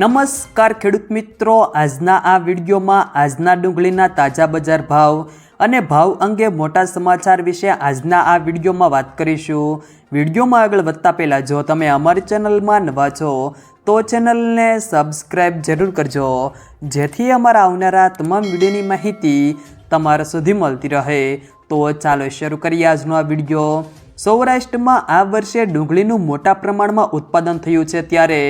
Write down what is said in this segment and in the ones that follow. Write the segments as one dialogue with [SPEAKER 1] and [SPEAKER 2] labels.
[SPEAKER 1] નમસ્કાર ખેડૂત મિત્રો. આજના આ વિડીયોમાં આજના ડુંગળીના તાજા બજાર ભાવ અને ભાવ અંગે મોટા સમાચાર વિશે આજના આ વિડીયોમાં વાત કરીશું. વિડીયોમાં આગળ વધતા પહેલાં જો તમે અમારી ચેનલમાં નવા છો, તો ચેનલને સબસ્ક્રાઈબ જરૂર કરજો. જેથી અમારા આવનારા તમામ વિડીયોની માહિતી તમારા સુધી મળતી રહે. તો ચાલો શરૂ કરીએ આજનો આ વીડિયો. સૌરાષ્ટ્રમાં આ વર્ષે ડુંગળીનું મોટા પ્રમાણમાં ઉત્પાદન થયું છે ત્યારે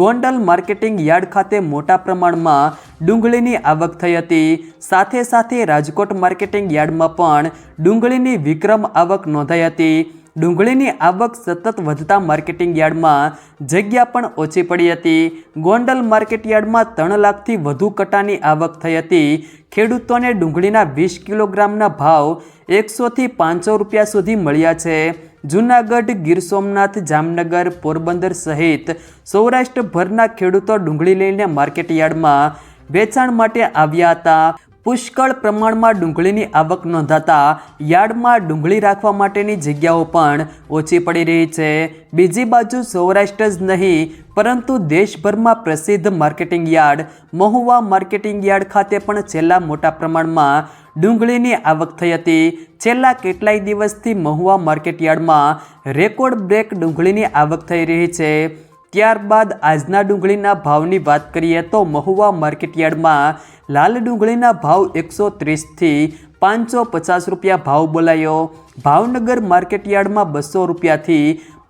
[SPEAKER 1] ગોંડલ માર્કેટિંગ યાર્ડ ખાતે મોટા પ્રમાણમાં ડુંગળીની આવક થઈ હતી. સાથે સાથે રાજકોટ માર્કેટિંગ યાર્ડમાં પણ ડુંગળીની વિક્રમ આવક નોંધાઈ હતી. ડુંગળીની આવક સતત વધતા માર્કેટિંગ યાર્ડમાં જગ્યા પણ ઓછી પડી હતી. ગોંડલ માર્કેટ યાર્ડમાં ત્રણ લાખથી વધુ કટાની આવક થઈ હતી. ખેડૂતોને ડુંગળીના વીસ કિલોગ્રામના ભાવ એકસોથી પાંચસો રૂપિયા સુધી મળ્યા છે. જૂનાગઢ, ગીર સોમનાથ, જામનગર, પોરબંદર સહિત સૌરાષ્ટ્રભરના ખેડૂતો ડુંગળી લઈને માર્કેટ યાર્ડમાં વેચાણ માટે આવ્યા હતા. પુષ્કળ પ્રમાણમાં ડુંગળીની આવક નોંધાતા યાર્ડમાં ડુંગળી રાખવા માટેની જગ્યાઓ પણ ઓછી પડી રહી છે. બીજી બાજુ સૌરાષ્ટ્ર જ નહીં, પરંતુ દેશભરમાં પ્રસિદ્ધ marketing yard Mahuva marketing yard ખાતે પણ છેલ્લા મોટા પ્રમાણમાં ડુંગળીની આવક થઈ હતી. છેલ્લા કેટલાય દિવસથી મહુવા માર્કેટ યાર્ડમાં રેકોર્ડ બ્રેક ડુંગળીની આવક થઈ રહી છે. ત્યારબાદ આજના ડુંગળીના ભાવની વાત કરીએ તો મહુવા માર્કેટયાર્ડમાં લાલ ડુંગળીના ભાવ એકસો ત્રીસથી પાંચસો પચાસ રૂપિયા ભાવ બોલાયો. ભાવનગર માર્કેટયાર્ડમાં બસો રૂપિયાથી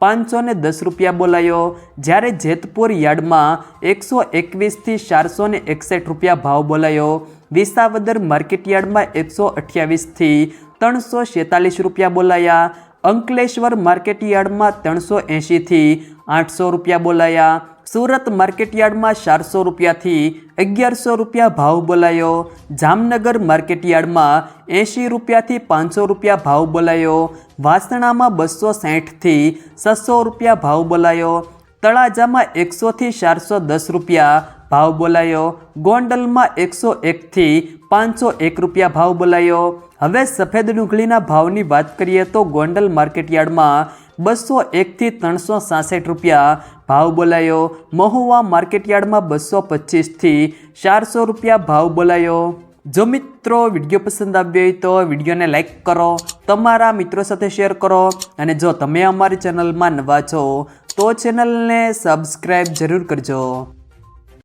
[SPEAKER 1] પાંચસો ને દસ રૂપિયા બોલાયો. જ્યારે જેતપુર યાર્ડમાં એકસો એકવીસથી ચારસો ને એકસઠ રૂપિયા ભાવ બોલાયો. વિસાવદર માર્કેટયાર્ડમાં એકસો અઠ્યાવીસથી ત્રણસો છેતાલીસ રૂપિયા બોલાયા. અંકલેશ્વર માર્કેટયાર્ડમાં ત્રણસો એંશીથી આઠસો રૂપિયા બોલાયા. સુરત માર્કેટયાર્ડમાં ચારસો રૂપિયાથી અગિયારસો રૂપિયા ભાવ બોલાયો. જામનગર માર્કેટયાર્ડમાં એંશી રૂપિયાથી પાંચસો રૂપિયા ભાવ બોલાયો. વાસણામાં બસો સાઠથી છસો રૂપિયા ભાવ બોલાયો. તળાજામાં એકસોથી ચારસો દસ રૂપિયા ભાવ બોલાયો. ગોંડલમાં એકસો એકથી પાંચસો એક રૂપિયા ભાવ બોલાયો. હવે સફેદ ડુંગળીના ભાવની વાત કરીએ તો ગોંડલ માર્કેટયાર્ડમાં બસો એકથી ત્રણસો સાસઠ રૂપિયા ભાવ બોલાયો. મહુવા માર્કેટયાર્ડમાં બસો પચીસથી ચારસો રૂપિયા ભાવ બોલાયો. જો મિત્રો વીડિયો પસંદ આવ્યો હોય તો વિડીયોને લાઈક કરો, તમારા મિત્રો સાથે શેર કરો અને જો તમે અમારી ચેનલમાં નવા છો તો ચેનલને સબસ્ક્રાઈબ જરૂર કરજો.